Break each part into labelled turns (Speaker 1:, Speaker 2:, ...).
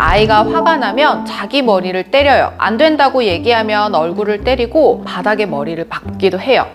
Speaker 1: 아이가 화가 나면 자기 머리를 때려요. 안 된다고 얘기하면 얼굴을 때리고 바닥에 머리를 박기도 해요.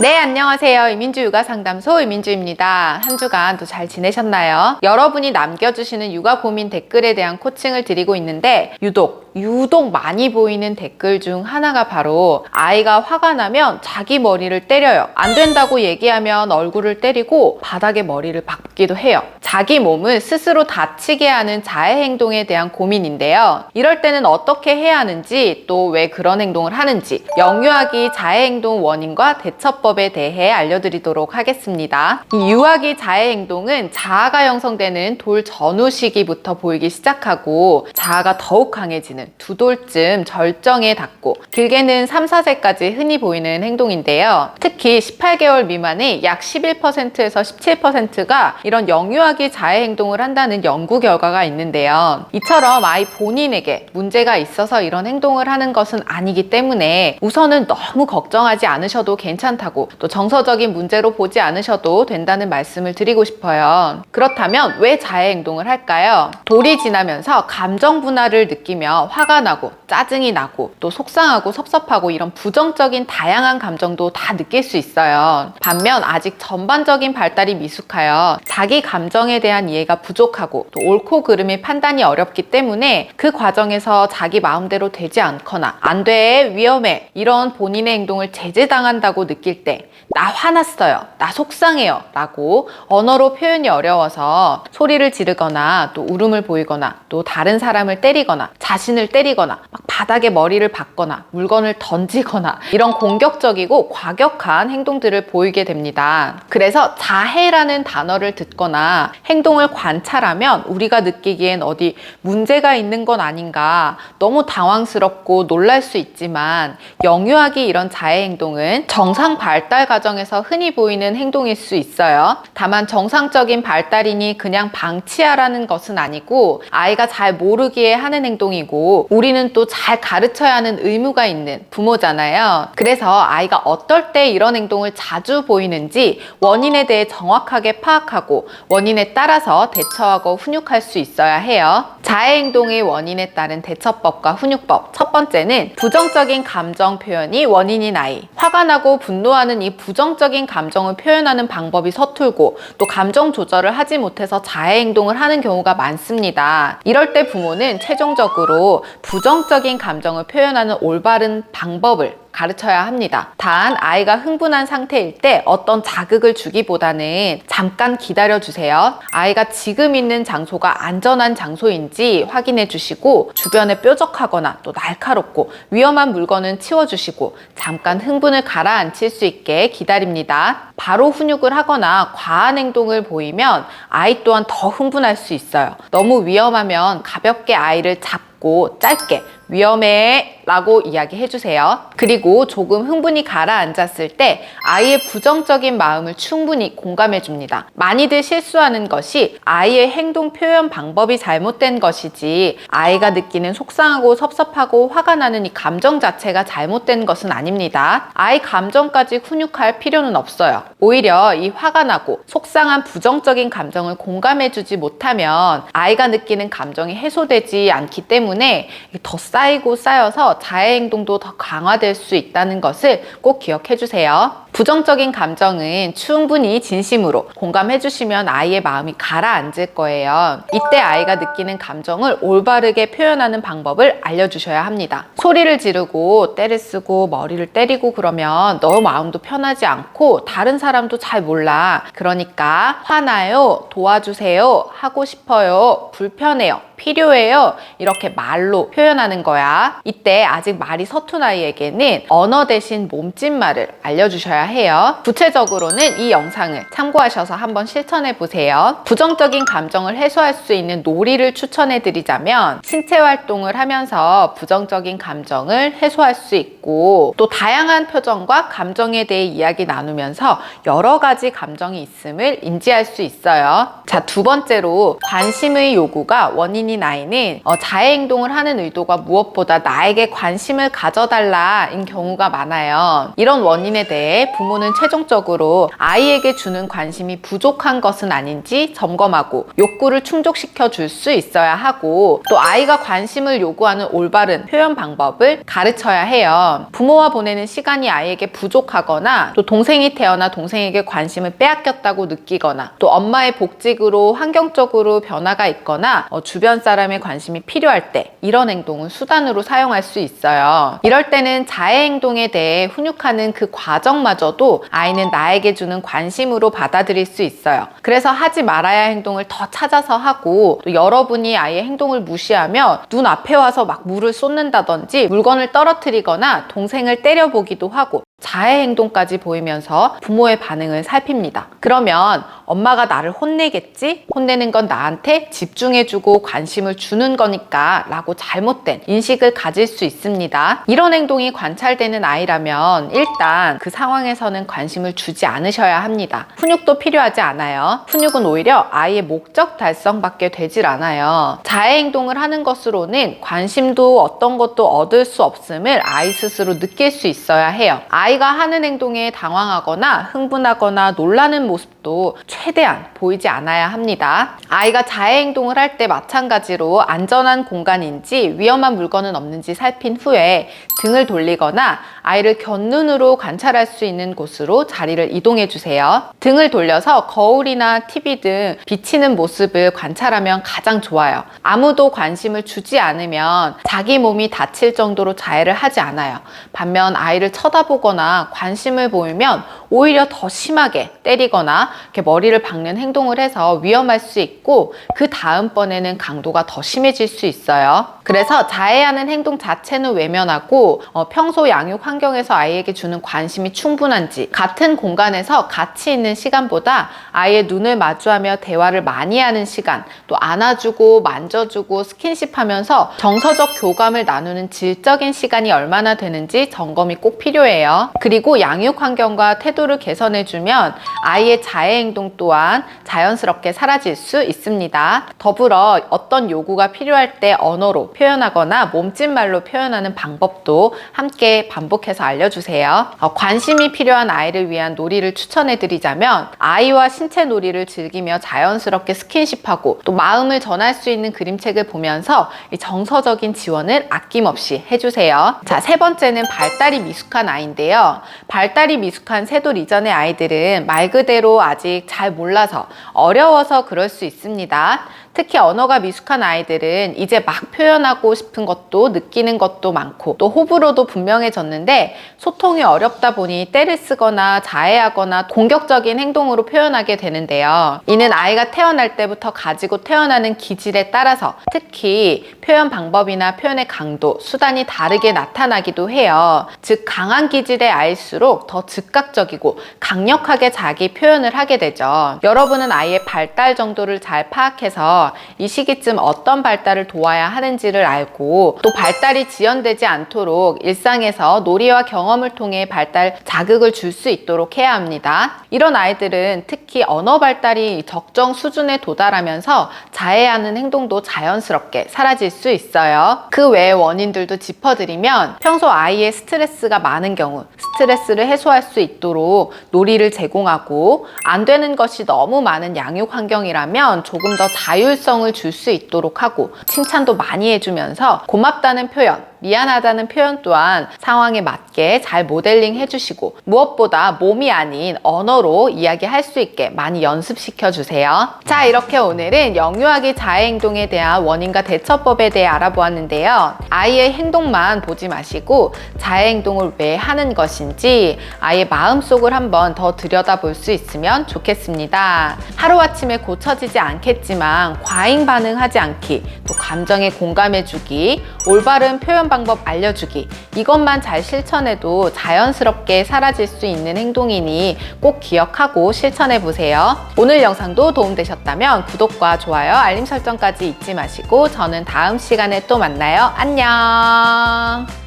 Speaker 1: 네, 안녕하세요. 이민주 육아 상담소 이민주입니다. 한 주간 또 잘 지내셨나요? 여러분이 남겨주시는 육아 고민 댓글에 대한 코칭을 드리고 있는데, 유독, 유독 많이 보이는 댓글 중 하나가 바로 아이가 화가 나면 자기 머리를 때려요. 안 된다고 얘기하면 얼굴을 때리고 바닥에 머리를 박기도 해요. 자기 몸을 스스로 다치게 하는 자해 행동에 대한 고민인데요. 이럴 때는 어떻게 해야 하는지 또 왜 그런 행동을 하는지 영유아기 자해 행동 원인과 대처 법에 대해 알려드리도록 하겠습니다. 이 유아기 자해 행동은 자아가 형성되는 돌 전후 시기부터 보이기 시작하고 자아가 더욱 강해지는 두 돌쯤 절정에 닿고 길게는 3, 4세까지 흔히 보이는 행동인데요. 특히 18개월 미만의 약 11%에서 17%가 이런 영유아기 자해 행동을 한다는 연구 결과가 있는데요. 이처럼 아이 본인에게 문제가 있어서 이런 행동을 하는 것은 아니기 때문에 우선은 너무 걱정하지 않으셔도 괜찮다고 또 정서적인 문제로 보지 않으셔도 된다는 말씀을 드리고 싶어요. 그렇다면 왜 자해 행동을 할까요? 돌이 지나면서 감정 분할을 느끼며 화가 나고 짜증이 나고 또 속상하고 섭섭하고 이런 부정적인 다양한 감정도 다 느낄 수 있어요. 반면 아직 전반적인 발달이 미숙하여 자기 감정에 대한 이해가 부족하고 또 옳고 그름의 판단이 어렵기 때문에 그 과정에서 자기 마음대로 되지 않거나 안 돼, 위험해 이런 본인의 행동을 제재당한다고 느낄 때 나 화났어요. 나 속상해요. 라고 언어로 표현이 어려워서 소리를 지르거나 또 울음을 보이거나 또 다른 사람을 때리거나 자신을 때리거나 막 바닥에 머리를 박거나 물건을 던지거나 이런 공격적이고 과격한 행동들을 보이게 됩니다. 그래서 자해라는 단어를 듣거나 행동을 관찰하면 우리가 느끼기엔 어디 문제가 있는 건 아닌가 너무 당황스럽고 놀랄 수 있지만 영유아기 이런 자해 행동은 정상 발달 과정 에서 흔히 보이는 행동일 수 있어요. 다만 정상적인 발달이니 그냥 방치하라는 것은 아니고 아이가 잘 모르기에 하는 행동이고 우리는 또 잘 가르쳐야 하는 의무가 있는 부모잖아요. 그래서 아이가 어떨 때 이런 행동을 자주 보이는지 원인에 대해 정확하게 파악하고 원인에 따라서 대처하고 훈육할 수 있어야 해요. 자해 행동의 원인에 따른 대처법과 훈육법. 첫 번째는 부정적인 감정 표현이 원인인 아이. 화가 나고 분노하는 이 부정적인 감정을 표현하는 방법이 서툴고 또 감정 조절을 하지 못해서 자해 행동을 하는 경우가 많습니다. 이럴 때 부모는 최종적으로 부정적인 감정을 표현하는 올바른 방법을 가르쳐야 합니다. 단 아이가 흥분한 상태일 때 어떤 자극을 주기보다는 잠깐 기다려 주세요. 아이가 지금 있는 장소가 안전한 장소인지 확인해 주시고 주변에 뾰족하거나 또 날카롭고 위험한 물건은 치워 주시고 잠깐 흥분을 가라앉힐 수 있게 기다립니다. 바로 훈육을 하거나 과한 행동을 보이면 아이 또한 더 흥분할 수 있어요. 너무 위험하면 가볍게 아이를 잡고 짧게 위험해 라고 이야기해 주세요. 그리고 조금 흥분이 가라앉았을 때 아이의 부정적인 마음을 충분히 공감해 줍니다. 많이들 실수하는 것이 아이의 행동 표현 방법이 잘못된 것이지 아이가 느끼는 속상하고 섭섭하고 화가 나는 이 감정 자체가 잘못된 것은 아닙니다. 아이 감정까지 훈육할 필요는 없어요. 오히려 이 화가 나고 속상한 부정적인 감정을 공감해 주지 못하면 아이가 느끼는 감정이 해소되지 않기 때문에 더 쌓이고 쌓여서 자해 행동도 더 강화될 수 있다는 것을 꼭 기억해 주세요. 부정적인 감정은 충분히 진심으로 공감해 주시면 아이의 마음이 가라앉을 거예요. 이때 아이가 느끼는 감정을 올바르게 표현하는 방법을 알려주셔야 합니다. 소리를 지르고 때를 쓰고 머리를 때리고 그러면 너 마음도 편하지 않고 다른 사람도 잘 몰라. 그러니까 화나요, 도와주세요, 하고 싶어요, 불편해요. 필요해요. 이렇게 말로 표현하는 거야. 이때 아직 말이 서툰 아이에게는 언어 대신 몸짓말을 알려주셔야 해요. 구체적으로는 이 영상을 참고하셔서 한번 실천해 보세요. 부정적인 감정을 해소할 수 있는 놀이를 추천해 드리자면 신체 활동을 하면서 부정적인 감정을 해소할 수 있고 또 다양한 표정과 감정에 대해 이야기 나누면서 여러 가지 감정이 있음을 인지할 수 있어요. 자, 두 번째로 관심의 요구가 원인인 아이는 어, 자해 행동을 하는 의도가 무엇보다 나에게 관심을 가져달라인 경우가 많아요. 이런 원인에 대해 부모는 최종적으로 아이에게 주는 관심이 부족한 것은 아닌지 점검하고 욕구를 충족시켜 줄 수 있어야 하고 또 아이가 관심을 요구하는 올바른 표현 방법을 가르쳐야 해요. 부모와 보내는 시간이 아이에게 부족하거나 또 동생이 태어나 동생에게 관심을 빼앗겼다고 느끼거나 또 엄마의 복직으로 환경적으로 변화가 있거나 어, 주변 사람의 관심이 필요할 때 이런 행동은 수단으로 사용할 수 있어요. 이럴 때는 자해 행동에 대해 훈육하는 그 과정마저 도 아이는 나에게 주는 관심으로 받아들일 수 있어요. 그래서 하지 말아야 할 행동을 더 찾아서 하고 또 여러분이 아이의 행동을 무시하면 눈 앞에 와서 막 물을 쏟는다든지 물건을 떨어뜨리거나 동생을 때려보기도 하고 자해 행동까지 보이면서 부모의 반응을 살핍니다. 그러면 엄마가 나를 혼내겠지? 혼내는 건 나한테 집중해주고 관심을 주는 거니까 라고 잘못된 인식을 가질 수 있습니다. 이런 행동이 관찰되는 아이라면 일단 그 상황에서는 관심을 주지 않으셔야 합니다. 훈육도 필요하지 않아요. 훈육은 오히려 아이의 목적 달성밖에 되질 않아요. 자해 행동을 하는 것으로는 관심도 어떤 것도 얻을 수 없음을 아이 스스로 느낄 수 있어야 해요. 아이 가 하는 행동에 당황하거나 흥분하거나 놀라는 모습도 최대한 보이지 않아야 합니다. 아이가 자해 행동을 할 때 마찬가지로 안전한 공간인지 위험한 물건은 없는지 살핀 후에 등을 돌리거나 아이를 곁눈으로 관찰할 수 있는 곳으로 자리를 이동해 주세요. 등을 돌려서 거울이나 TV 등 비치는 모습을 관찰하면 가장 좋아요. 아무도 관심을 주지 않으면 자기 몸이 다칠 정도로 자해를 하지 않아요. 반면 아이를 쳐다보거나 관심을 보이면 오히려 더 심하게 때리거나 이렇게 머리를 박는 행동을 해서 위험할 수 있고 그 다음번에는 강도가 더 심해질 수 있어요. 그래서 자해하는 행동 자체는 외면하고 어, 평소 양육 환경에서 아이에게 주는 관심이 충분한지 같은 공간에서 같이 있는 시간보다 아이의 눈을 마주하며 대화를 많이 하는 시간 또 안아주고 만져주고 스킨십하면서 정서적 교감을 나누는 질적인 시간이 얼마나 되는지 점검이 꼭 필요해요. 그리고 양육 환경과 태도를 개선해주면 아이의 자해 행동 또한 자연스럽게 사라질 수 있습니다. 더불어 어떤 요구가 필요할 때 언어로 표현하거나 몸짓말로 표현하는 방법도 함께 반복해서 알려주세요. 어, 관심이 필요한 아이를 위한 놀이를 추천해드리자면 아이와 신체 놀이를 즐기며 자연스럽게 스킨십하고 또 마음을 전할 수 있는 그림책을 보면서 이 정서적인 지원을 아낌없이 해주세요. 자, 세 번째는 발달이 미숙한 아이인데요. 발달이 미숙한 세돌 이전의 아이들은 말 그대로 아직 잘 몰라서 어려워서 그럴 수 있습니다. 특히 언어가 미숙한 아이들은 이제 막 표현하고 싶은 것도 느끼는 것도 많고 또 호불호도 분명해졌는데 소통이 어렵다 보니 때를 쓰거나 자해하거나 공격적인 행동으로 표현하게 되는데요. 이는 아이가 태어날 때부터 가지고 태어나는 기질에 따라서 특히 표현 방법이나 표현의 강도, 수단이 다르게 나타나기도 해요. 즉 강한 기질의 아이일수록 더 즉각적이고 강력하게 자기 표현을 하게 되죠. 여러분은 아이의 발달 정도를 잘 파악해 서 이 시기쯤 어떤 발달을 도와야 하는지를 알고 또 발달이 지연되지 않도록 일상에서 놀이와 경험을 통해 발달 자극을 줄 수 있도록 해야 합니다. 이런 아이들은 특히 언어 발달이 적정 수준에 도달하면서 자해하는 행동도 자연스럽게 사라질 수 있어요. 그 외의 원인들도 짚어드리면 평소 아이의 스트레스가 많은 경우 스트레스를 해소할 수 있도록 놀이를 제공하고 안 되는 것이 너무 많은 양육 환경이라면 조금 더 자율성을 줄 수 있도록 하고 칭찬도 많이 해주면서 고맙다는 표현 미안하다는 표현 또한 상황에 맞게 잘 모델링 해주시고 무엇보다 몸이 아닌 언어로 이야기할 수 있게 많이 연습시켜 주세요. 자, 이렇게 오늘은 영유아기 자해 행동에 대한 원인과 대처법에 대해 알아보았는데요. 아이의 행동만 보지 마시고 자해 행동을 왜 하는 것인지 아이의 마음속을 한번 더 들여다볼 수 있으면 좋겠습니다. 하루아침에 고쳐지지 않겠지만 과잉 반응하지 않기, 또 감정에 공감해주기, 올바른 표현 방법 알려주기 이것만 잘 실천해도 자연스럽게 사라질 수 있는 행동이니 꼭 기억하고 실천해 보세요. 오늘 영상도 도움되셨다면 구독과 좋아요, 알림 설정까지 잊지 마시고 저는 다음 시간에 또 만나요. 안녕!